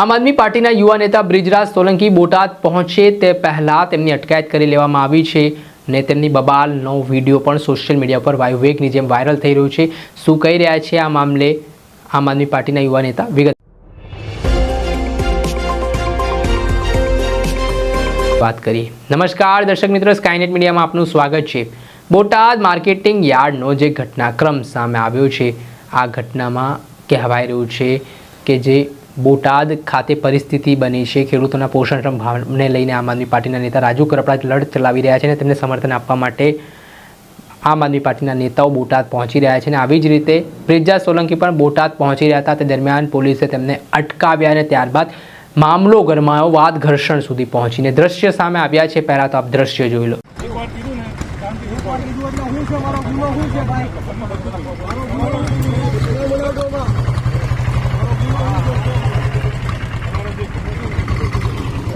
આમ આદમી પાર્ટીના યુવા નેતા બ્રિજરાજ સોલંકી બોટાદ પહોંચે તે પહેલાં તેમની અટકાયત કરી લેવામાં આવી છે ને તેમની બબાલનો વીડિયો પણ સોશિયલ મીડિયા પર વાયુવેગની જેમ વાયરલ થઈ રહ્યો છે. શું કહી રહ્યા છે આ મામલે આમ આદમી પાર્ટીના યુવા નેતા વિગત? વાત કરીએ. નમસ્કાર, દર્શક મિત્રો, સ્કાયનેટ મીડિયામાં આપનું સ્વાગત છે. બોટાદ માર્કેટિંગ યાર્ડનો જે ઘટનાક્રમ સામે આવ્યો છે, આ ઘટનામાં કહેવાઈ રહ્યું છે કે જે બોટાદ ખાતે પરિસ્થિતિ બની છે. ખેડૂતોના પોષણ ભાવને લઈને આમ આદમી પાર્ટીના નેતા રાજુ કરપડા લડત ચલાવી રહ્યા છે અને તેમને સમર્થન આપવા માટે આમ આદમી પાર્ટીના નેતાઓ બોટાદ પહોંચી રહ્યા છે અને આવી જ રીતે પ્રિજા સોલંકી પણ બોટાદ પહોંચી રહ્યા હતા. તે દરમિયાન પોલીસે તેમને અટકાવ્યા અને ત્યારબાદ મામલો ગરમાયો. વાદ ઘર્ષણ સુધી પહોંચીને દ્રશ્ય સામે આવ્યા છે. પહેલાં તો આપ દ્રશ્ય જોઈ લો. એક વાર કીધું ને શાંતિ એક વાર કીધું એટલે હું છે મારો ગુનો શું છે ભાઈ મારો ગુનો ગુનો બનાવજો માં.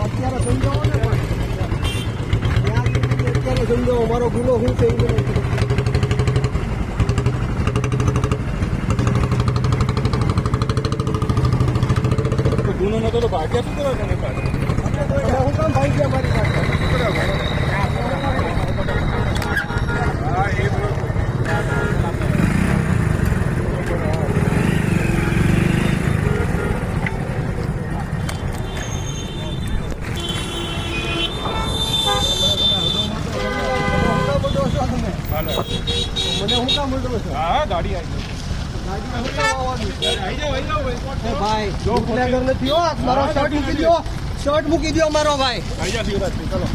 અત્યારે સમજાવો ને પણ. અત્યારે સમજાવો મારો ગુનો હું છે ગયો? ગુનો નતો તો ભાગ્યા શું કરવા તમે તમે હું કામ ભાઈ ગયા મારી પાસે હા એ બરોબર હું કામ બોલો છો તમે હાલો મને હું કામ બોલો છો? હા ગાડી આવી ભાઈ. નથી હો. મારો શર્ટ મૂકી દો. શર્ટ મૂકી દો મારો ભાઈ.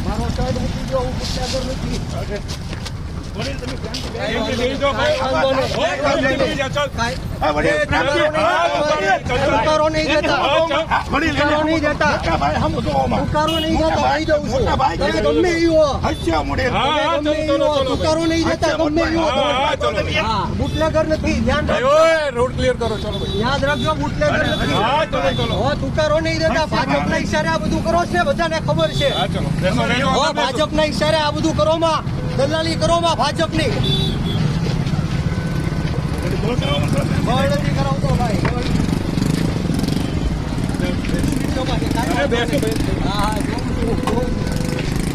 મારો શર્ટ મૂકી દો હું નથી. ઉકારો નહીં દેતા. ઉકારો નહીં દેતા ઉકારો. ઉકારો આવી છું ગમે હો ઉકારો નહીં દેતા ગમે હો bootlegger નથી ધ્યાન રોડ ક્લિયર કરો ચલો યાદ રાખજો બુટલેગર નથી હા તુકારો નહીં દેતા ભાજપના ઈશારે આ બધું કરો છે ને બધાને ખબર છે ભાજપ. ભાજપના ઈશારે આ બધું કરો માં દલાલી કરવામાં ભાજપ ભાજપની.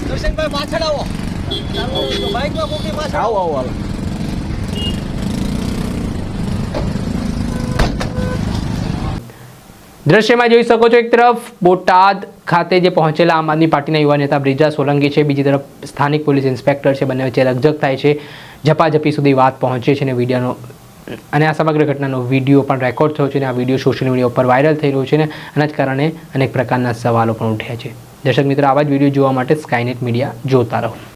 દર્શનભાઈ પાછળ આવો. બાઈકમાં મોટી પાછળ આવો. આવો દ્રશ્યમાં જોઈ શકો છો એક તરફ બોટાદ ખાતે જે પહોંચેલા આમ આદમી પાર્ટીના યુવા નેતા બ્રિજા સોલંકી છે, બીજી તરફ સ્થાનિક પોલીસ ઇન્સ્પેક્ટર છે, બંને વચ્ચે રકઝક થાય છે, ઝપાઝપી સુધી વાત પહોંચે છે અને વિડીયોનો અને આ સમગ્ર ઘટનાનો વીડિયો પણ રેકોર્ડ થયો છે અને આ વીડિયો સોશિયલ મીડિયા ઉપર વાયરલ થઈ રહ્યો છે અને આના જ કારણે અનેક પ્રકારના સવાલો પણ ઉઠ્યા છે. દર્શક મિત્રો, આવા જ વીડિયો જોવા માટે સ્કાયનેટ મીડિયા જોતા રહો.